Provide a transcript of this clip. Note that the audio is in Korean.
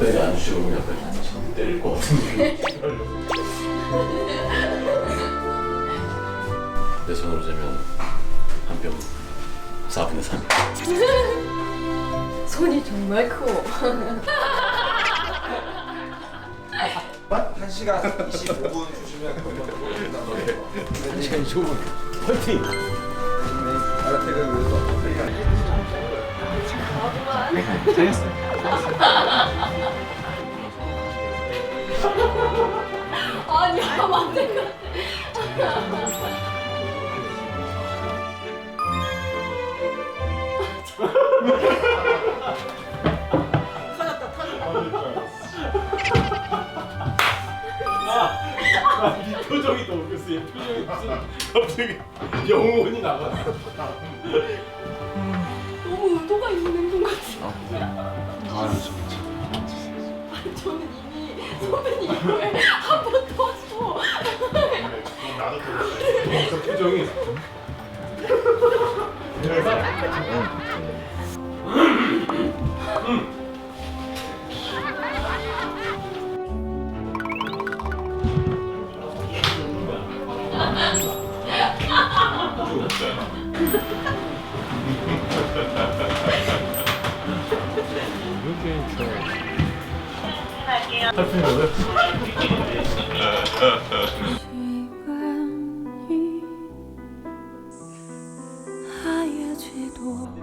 내가 안 주시고 약간 때릴 것 같은데. 내 손으로 재면 한뼘 4분의 3. 손이 정말 커. 한 시간 25분 주시면 한 시간 15분. 화이팅! 아니, 하면 안될 것 같아. 이 표정이 더 웃겼어. 얘 표정이 무슨 갑자기 영혼이 나갔어. 의도가 있는 행동 같아. 아, 진짜. 아니, 저는 이미 선배님 이거에 한번 터지고. 나도 그랬어. 표정이. 탈출인가요? 시간이 하얘지도록